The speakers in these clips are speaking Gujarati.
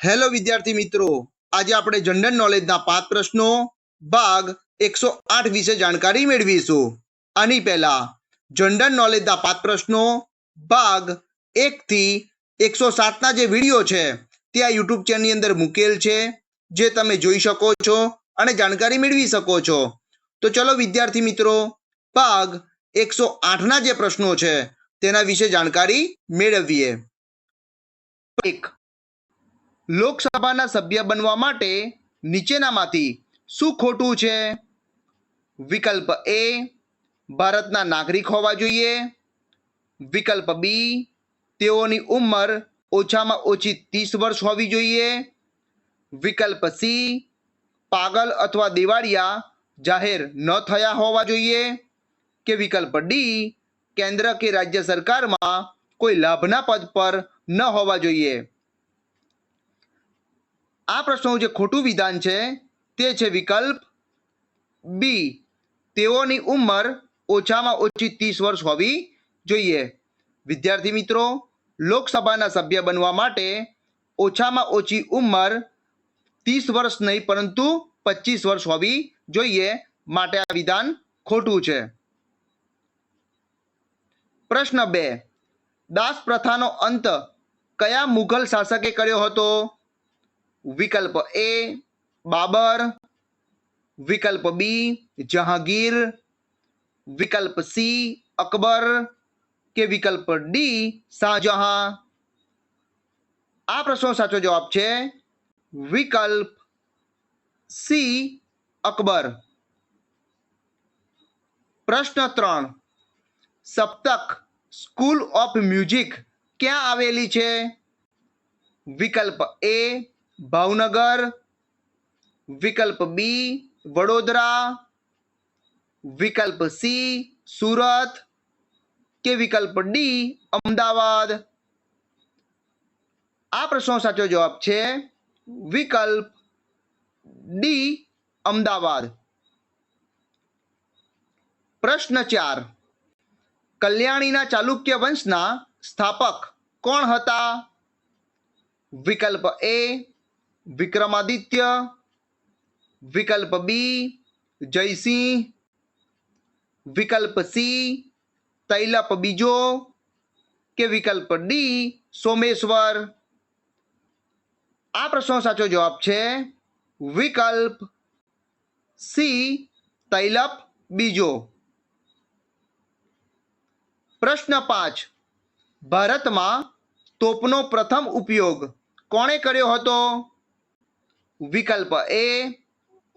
હેલો વિદ્યાર્થી મિત્રો. આજે આપણે જનરલ નોલેજના પાંચ પ્રશ્નો, ભાગ એકસો આઠ વિશે જાણકારી મેળવીશું. આની પહેલા જનરલ નોલેજના પાંચ પ્રશ્નો, ભાગ એકથી એકસો સાતના જે વીડિયો છે, તે આ યુટ્યુબ ચેનલની અંદર મૂકેલ છે, જે તમે જોઈ શકો છો અને જાણકારી મેળવી શકો છો. તો ચલો, વિદ્યાર્થી મિત્રો, ભાગ એકસો આઠના જે પ્રશ્નો છે, તેના વિશે જાણકારી મેળવીએ. એક લોકસભાના સભ્ય બનવા માટે નીચેનામાંથી શું ખોટું છે? વિકલ્પ એ ભારતના નાગરિક હોવા જોઈએ. વિકલ્પ બી તેઓની ઉંમર ઓછામાં ઓછી ત્રીસ વર્ષ હોવી જોઈએ. વિકલ્પ સી પાગલ અથવા દિવાળિયા જાહેર ન થયા હોવા જોઈએ. કે વિકલ્પ ડી કેન્દ્ર કે રાજ્ય સરકારમાં કોઈ લાભના પદ પર ન હોવા જોઈએ. આ પ્રશ્નનું જે ખોટું વિધાન છે, તે છે વિકલ્પ બી તેઓની ઉંમર ઓછામાં ઓછી ત્રીસ વર્ષ હોવી જોઈએ. વિદ્યાર્થી મિત્રો, લોકસભાના સભ્ય બનવા માટે ઓછામાં ઓછી ઉંમર ત્રીસ વર્ષ નહીં, પરંતુ પચીસ વર્ષ હોવી જોઈએ માટે આ વિધાન ખોટું છે. પ્રશ્ન બે. દાસ પ્રથાનો અંત કયા મુઘલ શાસકે કર્યો હતો? વિકલ્પ એ બાબર. વિકલ્પ બી જહાંગીર. વિકલ્પ સી અકબર. કે વિકલ્પ ડી શાહજહાં. આ પ્રશ્નો સાચો જવાબ છે વિકલ્પ સી અકબર. પ્રશ્ન ત્રણ. સપ્તક સ્કૂલ ઓફ મ્યુઝિક ક્યાં આવેલી છે? વિકલ્પ એ ભાવનગર, વિકલ્પ બી વડોદરા, વિકલ્પ સી સુરત કે વિકલ્પ ડી અમદાવાદ. આ પ્રશ્નો સાચો જવાબ છે વિકલ્પ ડી અમદાવાદ. પ્રશ્ન ચાર. કલ્યાણીના ચાલુક્ય વંશના સ્થાપક કોણ હતા? વિકલ્પ એ વિક્રમાદિત્ય, વિકલ્પ બી જયસિંહ, વિકલ્પ સી તૈલપ બીજો કે વિકલ્પ ડી સોમેશ્વર. આ પ્રશ્નો સાચો જવાબ છે વિકલ્પ સી તૈલપ બીજો. પ્રશ્ન પાંચ. ભારતમાં તોપનો પ્રથમ ઉપયોગ કોણે કર્યો હતો? વિકલ્પ એ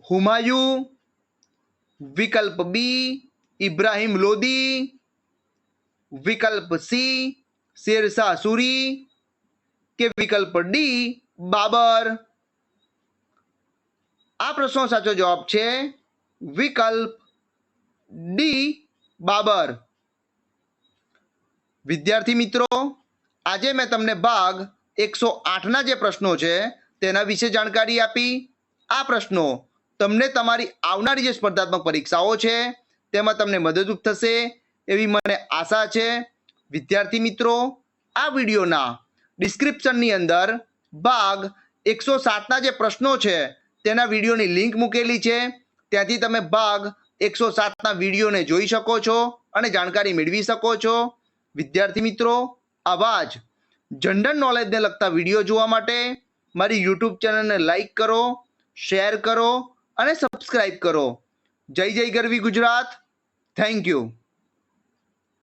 હુમાયુ, વિકલ્પ બી ઇબ્રાહિમ લોદી, વિકલ્પ સી શેરશાહ સુરી કે વિકલ્પ ડી બાબર? આ પ્રશ્નો સાચો જવાબ છે વિકલ્પ ડી બાબર. વિદ્યાર્થી મિત્રો, આજે મેં તમને ભાગ એકસો આઠના જે પ્રશ્નો છે તેના વિશે જાણકારી આપી આ પ્રશ્નો. તમને તમારી આવનારી જે સ્પર્ધાત્મક પરીક્ષાઓ છે, તેમાં તમને મદદરૂપ થશે એવી મને આશા છે. વિદ્યાર્થી મિત્રો, આ વિડીયોના ડિસ્ક્રિપ્શનની અંદર ભાગ એકસો સાતના જે પ્રશ્નો છે, તેના વિડીયોની લિંક મૂકેલી છે. ત્યાંથી તમે ભાગ એકસો સાતના વિડીયોને જોઈ શકો છો અને જાણકારી મેળવી શકો છો. વિદ્યાર્થી મિત્રો, આવા જ જનરલ નોલેજને લગતા વીડિયો જોવા માટે મારી યુટ્યુબ ચેનલને લાઈક કરો શેર કરો અને સબસ્ક્રાઈબ કરો. જય જય ગરવી ગુજરાત. Thank you